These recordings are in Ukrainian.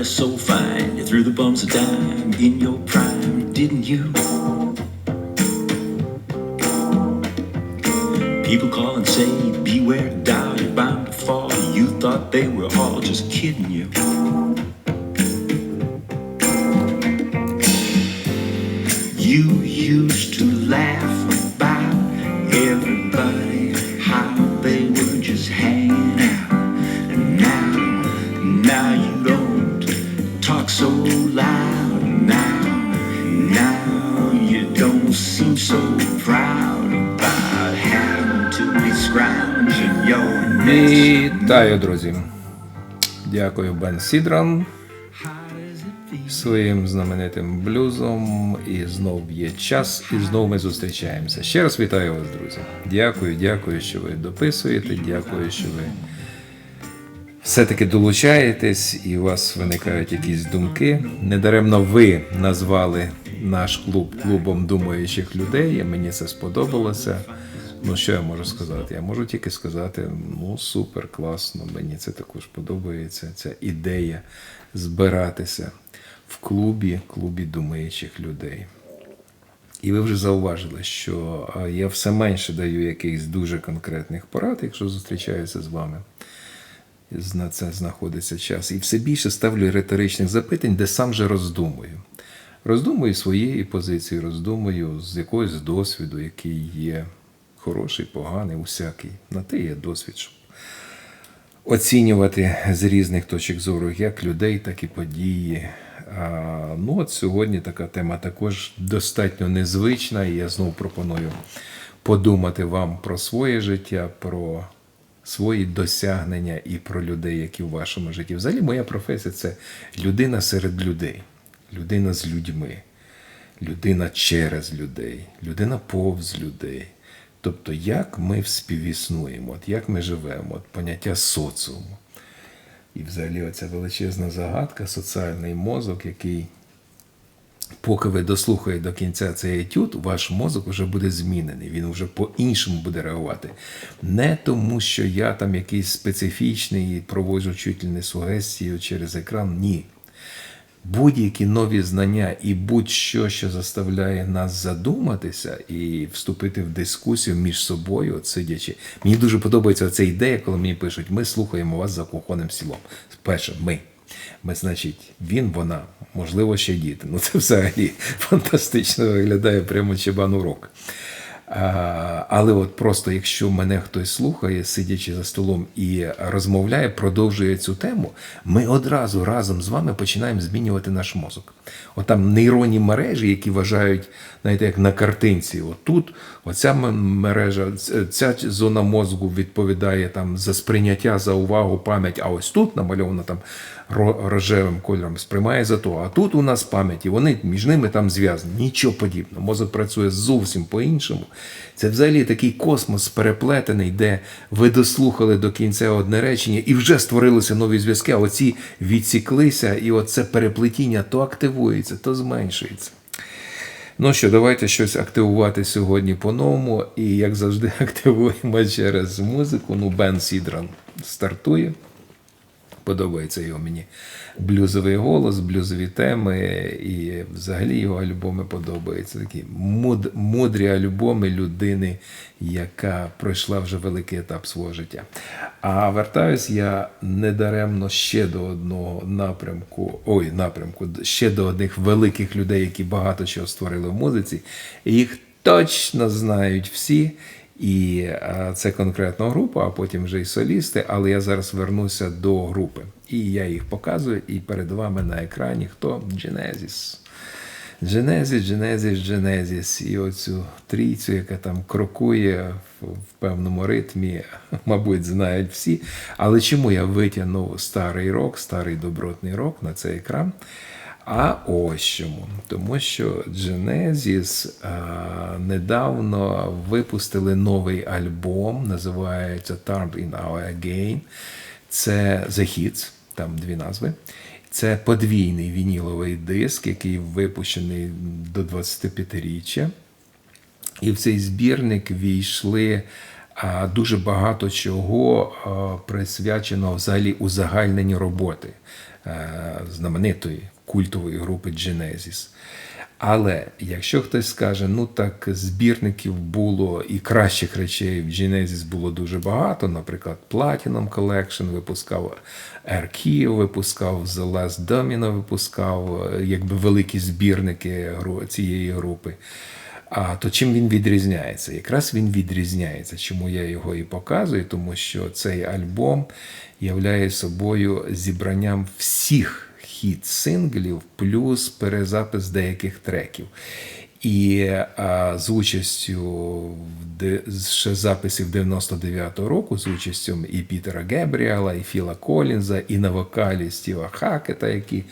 dressed so fine, you threw the bums a dime in your prime, didn't you? People call and say, beware, down, you're bound to fall. You thought they were all just kidding. You Вітаю, друзі! Дякую, Бен Сідран своїм знаменитим блюзом. І знов є час, і знов ми зустрічаємося. Ще раз вітаю вас, друзі. Дякую, дякую, що ви дописуєте. Дякую, що ви все-таки долучаєтесь і у вас виникають якісь думки. Недаремно ви назвали наш клуб клубом думаючих людей. і Мені це сподобалося. Ну, що я можу сказати? Я можу тільки сказати: ну, супер, класно, мені це також подобається. Ця ідея збиратися в клубі, клубі думаючих людей. І ви вже зауважили, що я все менше даю якихось дуже конкретних порад, якщо зустрічаюся з вами. На це знаходиться час. І все більше ставлю риторичних запитань, де сам же роздумую. Роздумую своєї позиції, роздумую з якогось досвіду, який є хороший, поганий, усякий. На те є досвід, щоб оцінювати з різних точок зору як людей, так і події. А, ну от сьогодні така тема також достатньо незвична, і я знову пропоную подумати вам про своє життя, про свої досягнення і про людей, які в вашому житті. Взагалі, моя професія це людина серед людей, людина з людьми, людина через людей, людина повз людей. Тобто, як ми співіснуємо, от як ми живемо, от поняття соціуму. І взагалі оця величезна загадка, соціальний мозок, який, поки ви дослухаєте до кінця цей етюд, ваш мозок вже буде змінений, він вже по-іншому буде реагувати. Не тому, що я там якийсь специфічний і проводжу чуть ли не сугестію через екран. Ні. Будь-які нові знання і будь-що, що заставляє нас задуматися і вступити в дискусію між собою, от сидячи. Мені дуже подобається ця ідея, коли мені пишуть, ми слухаємо вас за кухонним сілом. Перше, ми. Ми, значить, він, вона, можливо, ще діти. Ну це взагалі фантастично виглядає прямо чебан урок. А, Але от просто якщо мене хтось слухає, сидячи за столом і розмовляє, продовжує цю тему, ми одразу разом з вами починаємо змінювати наш мозок. От там нейронні мережі, які вважають, знаєте, як на картинці, отут, оця мережа, ця зона мозку відповідає там за сприйняття, за увагу, пам'ять, а ось тут намальовано там рожевим кольором сприймає за то. А тут у нас пам'яті, вони між ними там зв'язані. Нічого подібного. Мозок працює зовсім по-іншому. Це взагалі такий космос переплетений, де ви дослухали до кінця одне речення і вже створилися нові зв'язки, а оці відсіклися, і оце переплетіння то активується, то зменшується. Ну що, давайте щось активувати сьогодні по-новому. І, як завжди, активуємо через музику. Ну, Бен Сідран стартує. Подобається його мені блюзовий голос, блюзові теми, і взагалі його альбоми подобаються. Такі муд, мудрі альбоми людини, яка пройшла вже великий етап свого життя. А вертаюсь я недаремно ще до одного напрямку, ой, напрямку, ще до одних великих людей, які багато чого створили в музиці. Їх точно знають всі. І е, це конкретно група, а потім вже й солісти. Але я зараз вернуся до групи. І я їх показую, і перед вами на екрані хто Genesis. Genesis, Genesis, Genesis. І оцю трійцю, яка там крокує в певному ритмі, мабуть, знають всі. Але чому я витягнув старий рок, старий добротний рок на цей екран? А ось чому. Тому що Genesis а, недавно випустили новий альбом, називається Turned in Our Again. Це The Hits, там дві назви. Це подвійний вініловий диск, який випущений до 25-річчя. І в цей збірник війшли а, дуже багато чого а, присвячено взагалі узагальненню роботи е, знаменитої культової групи Genesis. Але якщо хтось скаже, ну так збірників було і кращих речей в Genesis було дуже багато, наприклад, Platinum Collection випускав, Archive випускав, The Last Domino випускав, якби великі збірники цієї групи. А то чим він відрізняється? Якраз він відрізняється. Чому я його і показую? Тому що цей альбом являє собою зібранням всіх хіт синглів плюс перезапис деяких треків. І а, з участю ще записів 99-го року, з участю і Пітера Гебріала, і Філа Колінза, і на вокалі Стіва Хакета, які,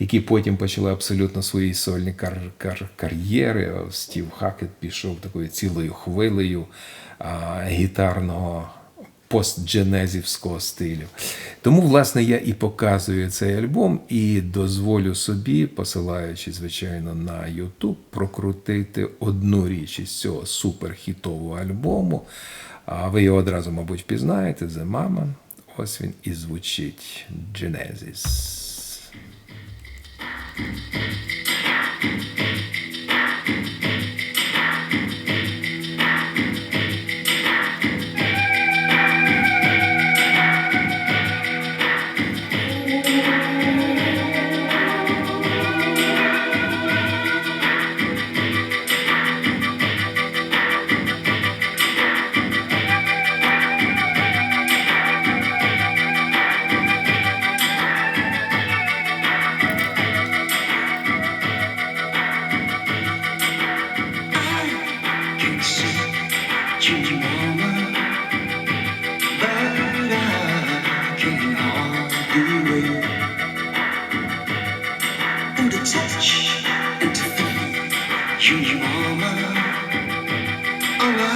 які потім почали абсолютно свої сольні кар- кар- кар'єри. Стів Хакет пішов такою цілою хвилею а, гітарного постдженезівського стилю. Тому, власне, я і показую цей альбом і дозволю собі, посилаючи, звичайно, на YouTube, прокрутити одну річ із цього суперхітового альбому. А ви його одразу, мабуть, впізнаєте The Mama. Ось він і звучить Genesis.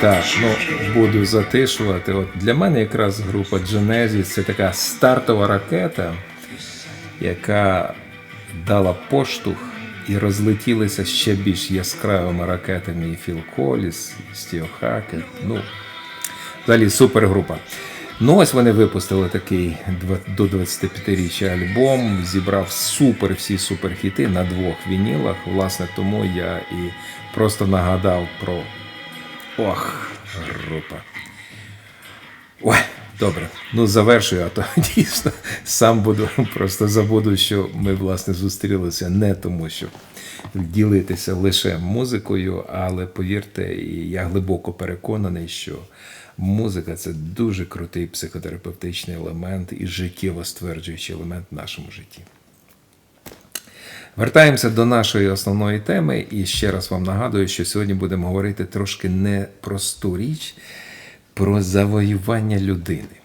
Так, ну буду затишувати. От для мене якраз група Genesis це така стартова ракета, яка дала поштовх і розлетілися ще більш яскравими ракетами і Філ Коліс, і Стів Хакет. Ну, взагалі супергрупа. Ну, ось вони випустили такий до 25-річчя альбом, зібрав супер всі суперхіти на двох вінілах. Власне, тому я і просто нагадав про Ох, група. Ой, добре. Ну, завершую, а то дійсно сам буду просто забуду, що ми, власне, зустрілися не тому, щоб ділитися лише музикою, але повірте, я глибоко переконаний, що музика це дуже крутий психотерапевтичний елемент і життєво стверджуючий елемент в нашому житті. Вертаємося до нашої основної теми, і ще раз вам нагадую, що сьогодні будемо говорити трошки не просту річ про завоювання людини.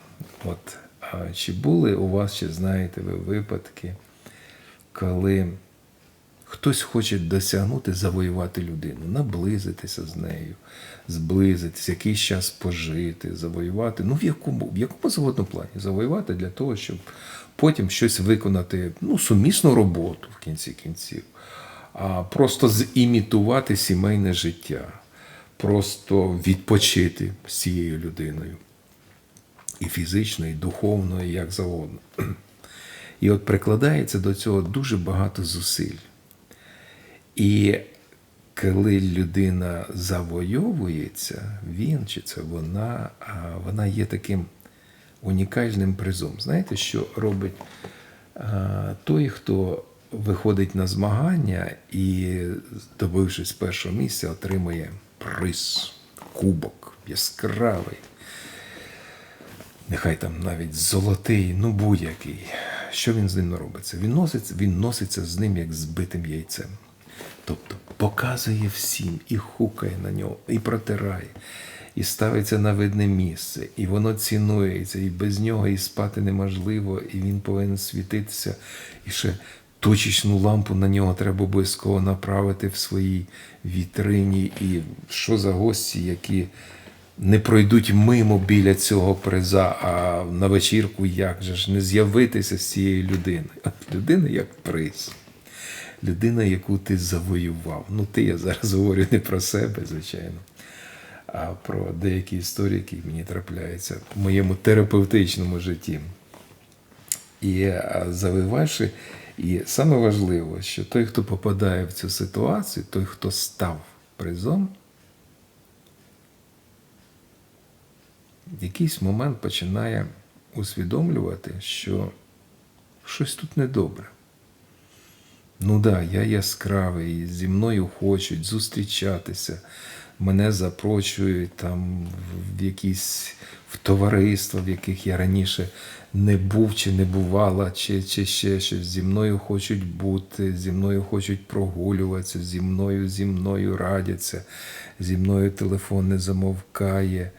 От а чи були у вас, чи знаєте ви випадки, коли хтось хоче досягнути, завоювати людину, наблизитися з нею, зблизитися, якийсь час пожити, завоювати. Ну, в якому, в якому завгодно плані завоювати для того, щоб потім щось виконати, ну, сумісну роботу в кінці кінців, а просто зімітувати сімейне життя, просто відпочити з цією людиною. І фізично, і духовно, і як завгодно. І от прикладається до цього дуже багато зусиль. І коли людина завойовується, він чи це вона, вона є таким унікальним призом. Знаєте, що робить той, хто виходить на змагання і, добившись першого місця, отримує приз, кубок, яскравий. Нехай там навіть золотий, ну будь-який. Що він з ним робиться? Він носиться, він носиться з ним як з битим яйцем. Тобто показує всім і хукає на нього, і протирає, і ставиться на видне місце, і воно цінується, і без нього і спати неможливо, і він повинен світитися. І ще точечну лампу на нього треба обов'язково направити в своїй вітрині. І що за гості, які не пройдуть мимо біля цього приза, а на вечірку як же ж не з'явитися з цією людиною. Людина як приз. Людина, яку ти завоював. Ну, ти я зараз говорю не про себе, звичайно, а про деякі історії, які мені трапляються в моєму терапевтичному житті. І а, завоювавши, і саме важливо, що той, хто попадає в цю ситуацію, той, хто став призом, в якийсь момент починає усвідомлювати, що щось тут недобре. Ну да, я яскравий, зі мною хочуть зустрічатися, мене запрошують там в якісь в товариства, в яких я раніше не був чи не бувала, чи, чи ще щось. Зі мною хочуть бути, зі мною хочуть прогулюватися, зі мною, зі мною радяться, зі мною телефон не замовкає.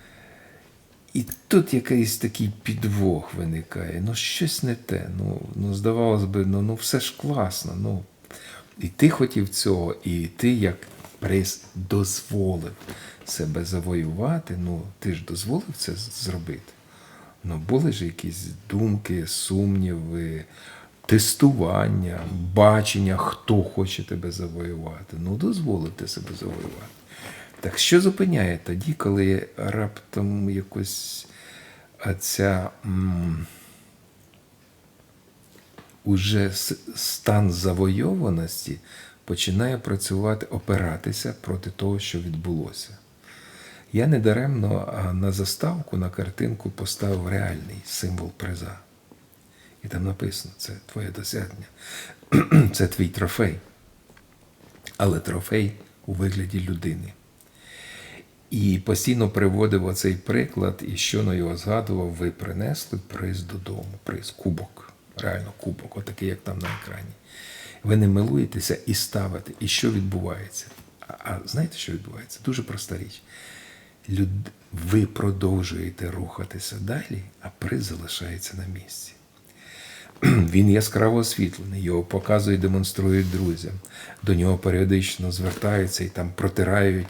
І тут якийсь такий підвох виникає. Ну, щось не те. Ну, ну здавалось би, ну, ну все ж класно. Ну. І ти хотів цього, і ти як приз дозволив себе завоювати. Ну, ти ж дозволив це зробити. Ну, були ж якісь думки, сумніви, тестування, бачення, хто хоче тебе завоювати. Ну, дозволив ти себе завоювати. Так що зупиняє тоді, коли раптом якось ця уже стан завойованості починає працювати, опиратися проти того, що відбулося. Я недаремно на заставку, на картинку поставив реальний символ приза. І там написано: це твоє досягнення, це твій трофей. Але трофей у вигляді людини. І постійно приводив оцей приклад, і щойно його згадував, ви принесли приз додому, приз, кубок, реально кубок, отакий, як там на екрані. Ви не милуєтеся і ставите. І що відбувається? А, а знаєте, що відбувається? Дуже проста річ. Люд... Ви продовжуєте рухатися далі, а приз залишається на місці. Він яскраво освітлений, його показують, демонструють друзям. До нього періодично звертаються і там протирають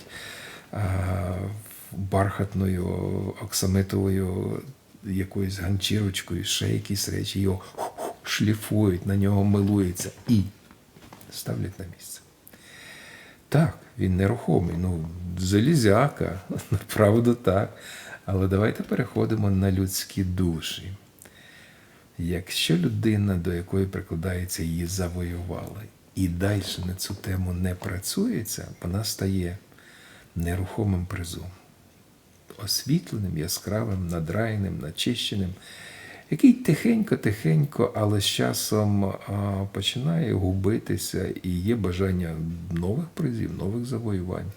а, бархатною оксамитовою якоюсь ганчірочкою, ще якісь речі, його шліфують, на нього милуються і ставлять на місце. Так, він нерухомий, ну, залізяка, правда так. Але давайте переходимо на людські душі. Якщо людина, до якої прикладається, її завоювала, і далі на цю тему не працюється, вона стає нерухомим призом, освітленим, яскравим, надраєним, начищеним, який тихенько-тихенько, але з часом починає губитися і є бажання нових призів, нових завоювань,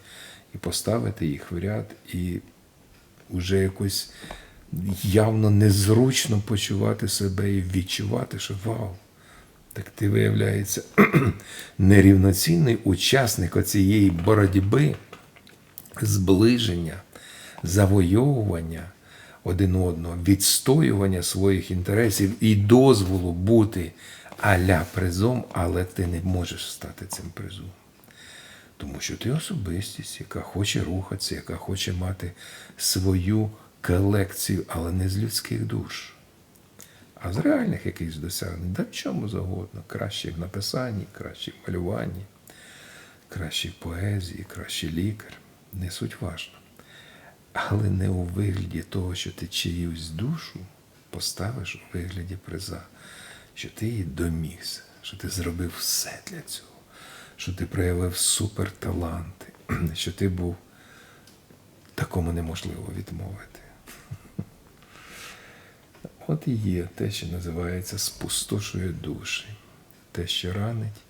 і поставити їх в ряд, і вже якось явно незручно почувати себе і відчувати, що вау, так ти виявляється нерівноцінний учасник оцієї боротьби, зближення, завойовування один одного, відстоювання своїх інтересів і дозволу бути аля призом, але ти не можеш стати цим призом. Тому що ти особистість, яка хоче рухатися, яка хоче мати свою колекцію, але не з людських душ, а з реальних якихось досягнень, да чому завгодно. Краще в написанні, краще в малюванні, краще в поезії, краще лікар. Не суть важно. Але не у вигляді того, що ти чиюсь душу поставиш у вигляді приза, що ти її домігся, що ти зробив все для цього, що ти проявив суперталанти, що ти був такому неможливо відмовити. От і є те, що називається спустошує душі. те, що ранить,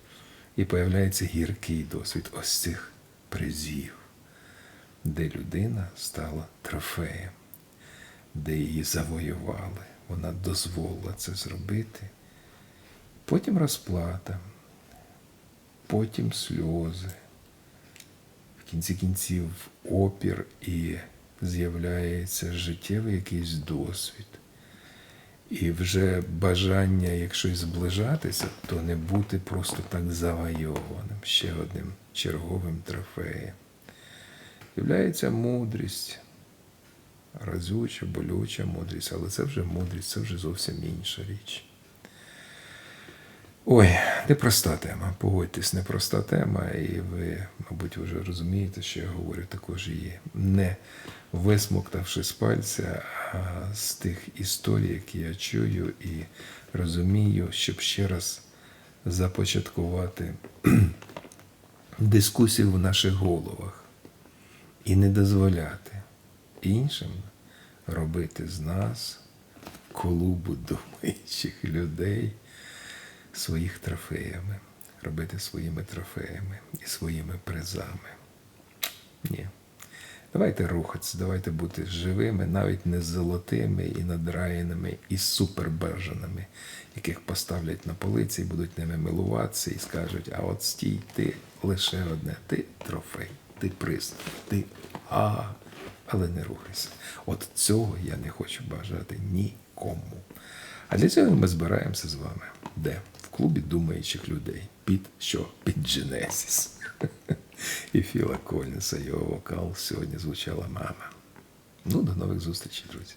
і появляється гіркий досвід ось цих призів, де людина стала трофеєм, де її завоювали, вона дозволила це зробити. Потім розплата, потім сльози, в кінці кінців опір і з'являється життєвий якийсь досвід. І вже бажання, якщо й зближатися, то не бути просто так завойованим, ще одним черговим трофеєм. Являється мудрість, разюча, болюча мудрість, але це вже мудрість, це вже зовсім інша річ. Ой, непроста тема. Погодьтесь, непроста тема, і ви, мабуть, вже розумієте, що я говорю. Також її не висмоктавши з пальця, а з тих історій, які я чую і розумію, щоб ще раз започаткувати дискусію в наших головах і не дозволяти іншим робити з нас клубу думаючих людей своїх трофеями, робити своїми трофеями і своїми призами. Ні. Давайте рухатися, давайте бути живими, навіть не золотими і надраєними, і супербажаними, яких поставлять на полиці і будуть ними милуватися і скажуть: а от стій, ти лише одне, ти трофей, ти приз, ти а, але не рухайся. От цього я не хочу бажати нікому. А для цього ми збираємося з вами. Де? В клубі думаючих людей. Під що? Під Genesis. І Філа Кольнеса, його вокал сьогодні звучала мама. Ну, до нових зустрічей, друзі.